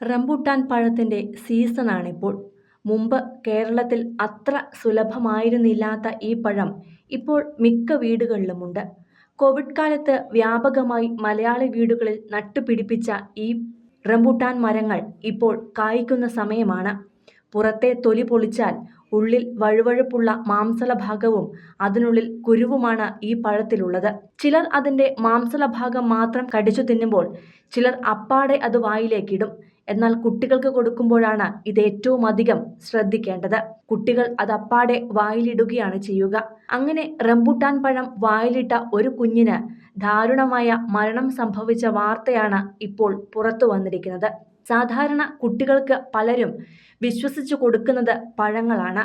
Rambutan പഴത്തിന്റെ സീസണാണിപ്പോൾ. മുമ്പ് കേരളത്തിൽ അത്ര സുലഭമായിരുന്നില്ലാത്ത ഈ പഴം ഇപ്പോൾ മിക്ക വീടുകളിലുമുണ്ട്. കോവിഡ് കാലത്ത് വ്യാപകമായി മലയാളി വീടുകളിൽ നട്ടുപിടിപ്പിച്ച ഈ റംബുട്ടാൻ മരങ്ങൾ ഇപ്പോൾ കായ്ക്കുന്ന സമയമാണ്. പുറത്തെ തൊലി പൊളിച്ചാൽ ഉള്ളിൽ വഴുവഴുപ്പുള്ള മാംസള ഭാഗവും അതിനുള്ളിൽ കുരുവുമാണ് ഈ പഴത്തിലുള്ളത്. ചിലർ അതിന്റെ മാംസള ഭാഗം മാത്രം കടിച്ചു തിന്നുമ്പോൾ ചിലർ അപ്പാടെ അത് വായിലേക്കിടും. എന്നാൽ കുട്ടികൾക്ക് കൊടുക്കുമ്പോഴാണ് ഇത് ഏറ്റവും അധികം ശ്രദ്ധിക്കേണ്ടത്. കുട്ടികൾ അത് അപ്പാടെ വായിലിടുകയാണ് ചെയ്യുക. അങ്ങനെ റംബുട്ടാൻ പഴം വായിലിട്ട ഒരു കുഞ്ഞിന് ദാരുണമായ മരണം സംഭവിച്ച വാർത്തയാണ് ഇപ്പോൾ പുറത്തു വന്നിരിക്കുന്നത്. സാധാരണ കുട്ടികൾക്ക് പലരും വിശ്വസിച്ചു കൊടുക്കുന്നത് പഴങ്ങളാണ്.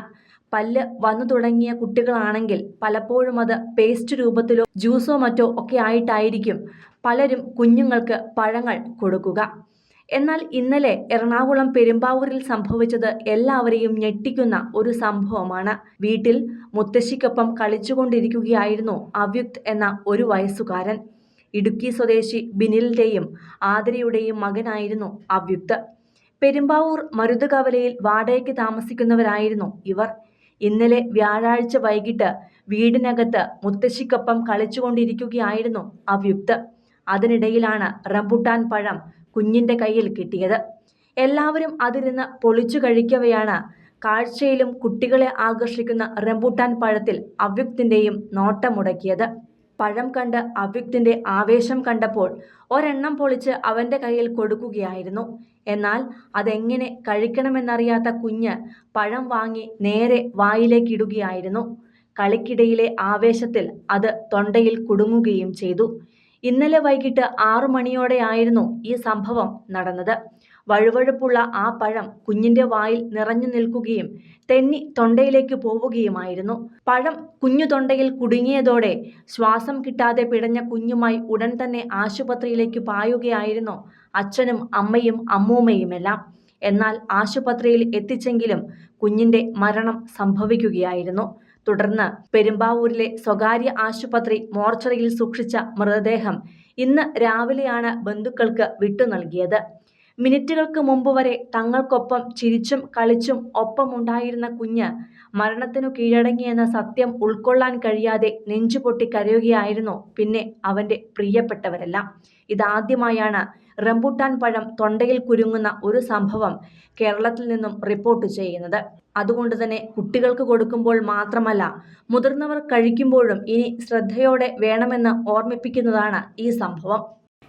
പല്ല് വന്നു തുടങ്ങിയ കുട്ടികളാണെങ്കിൽ പലപ്പോഴും അത് പേസ്റ്റ് രൂപത്തിലോ ജ്യൂസോ മറ്റോ ഒക്കെ ആയിട്ടായിരിക്കും പലരും കുഞ്ഞുങ്ങൾക്ക് പഴങ്ങൾ കൊടുക്കുക. എന്നാൽ ഇന്നലെ എറണാകുളം പെരുമ്പാവൂരിൽ സംഭവിച്ചത് എല്ലാവരെയും ഞെട്ടിക്കുന്ന ഒരു സംഭവമാണ്. വീട്ടിൽ മുത്തശ്ശിക്കൊപ്പം കളിച്ചുകൊണ്ടിരിക്കുകയായിരുന്നു അവ്യുക്ത് എന്ന ഒരു വയസ്സുകാരൻ. ഇടുക്കി സ്വദേശി ബിനിലിന്റെയും ആതിരയുടെയും മകനായിരുന്നു അവ്യുക്ത്. പെരുമ്പാവൂർ മരുതുകവലയിൽ വാടകയ്ക്ക് താമസിക്കുന്നവരായിരുന്നു ഇവർ. ഇന്നലെ വ്യാഴാഴ്ച വൈകിട്ട് വീടിനകത്ത് മുത്തശ്ശിക്കൊപ്പം കളിച്ചുകൊണ്ടിരിക്കുകയായിരുന്നു അവ്യുക്ത്. അതിനിടയിലാണ് റംബുട്ടാൻ പഴം കുഞ്ഞിന്റെ കയ്യിൽ കിട്ടിയത്. എല്ലാവരും അതിരുന്ന് പൊളിച്ചു കഴിക്കവെയാണ് കാഴ്ചയിലും കുട്ടികളെ ആകർഷിക്കുന്ന റംബുട്ടാൻ പഴത്തിൽ അവ്യുക്തിന്റെയും നോട്ടമുടക്കിയത് പഴം കണ്ട് അവ്യുക്തിന്റെ ആവേശം കണ്ടപ്പോൾ ഒരെണ്ണം പൊളിച്ച് അവന്റെ കയ്യിൽ കൊടുക്കുകയായിരുന്നു. എന്നാൽ അതെങ്ങനെ കഴിക്കണമെന്നറിയാത്ത കുഞ്ഞ് പഴം വാങ്ങി നേരെ വായിലേക്ക് ഇടുകയായിരുന്നു. കളിക്കിടയിലെ ആവേശത്തിൽ അത് തൊണ്ടയിൽ കുടുങ്ങുകയും ചെയ്തു. ഇന്നലെ വൈകിട്ട് ആറു മണിയോടെയായിരുന്നു ഈ സംഭവം നടന്നത്. വഴുവഴുപ്പുള്ള ആ പഴം കുഞ്ഞിന്റെ വായിൽ നിറഞ്ഞു നിൽക്കുകയും തെന്നി തൊണ്ടയിലേക്ക് പോവുകയുമായിരുന്നു. പഴം കുഞ്ഞു തൊണ്ടയിൽ കുടുങ്ങിയതോടെ ശ്വാസം കിട്ടാതെ പിടഞ്ഞ കുഞ്ഞുമായി ഉടൻ തന്നെ ആശുപത്രിയിലേക്ക് പായുകയായിരുന്നു അച്ഛനും അമ്മയും അമ്മൂമ്മയുമെല്ലാം. എന്നാൽ ആശുപത്രിയിൽ എത്തിച്ചെങ്കിലും കുഞ്ഞിന്റെ മരണം സംഭവിക്കുകയായിരുന്നു. തുടർന്ന് പെരുമ്പാവൂരിലെ സ്വകാര്യ ആശുപത്രി മോർച്ചറിയിൽ സൂക്ഷിച്ച മൃതദേഹം ഇന്ന് രാവിലെയാണ് ബന്ധുക്കൾക്ക് വിട്ടു നൽകിയത്. മിനിറ്റുകൾക്ക് മുമ്പ് വരെ തങ്ങൾക്കൊപ്പം ചിരിച്ചും കളിച്ചും ഒപ്പമുണ്ടായിരുന്ന കുഞ്ഞ് മരണത്തിനു കീഴടങ്ങിയെന്ന സത്യം ഉൾക്കൊള്ളാൻ കഴിയാതെ നെഞ്ചുപൊട്ടി കരയുകയായിരുന്നു പിന്നെ അവന്റെ പ്രിയപ്പെട്ടവരെല്ലാം. ഇതാദ്യമായാണ് റംബുട്ടാൻ പഴം തൊണ്ടയിൽ കുരുങ്ങുന്ന ഒരു സംഭവം കേരളത്തിൽ നിന്നും റിപ്പോർട്ട് ചെയ്യുന്നത്. അതുകൊണ്ട് തന്നെ കുട്ടികൾക്ക് കൊടുക്കുമ്പോൾ മാത്രമല്ല മുതിർന്നവർ കഴിക്കുമ്പോഴും ഇനി ശ്രദ്ധയോടെ വേണമെന്ന് ഓർമ്മിപ്പിക്കുന്നതാണ് ഈ സംഭവം.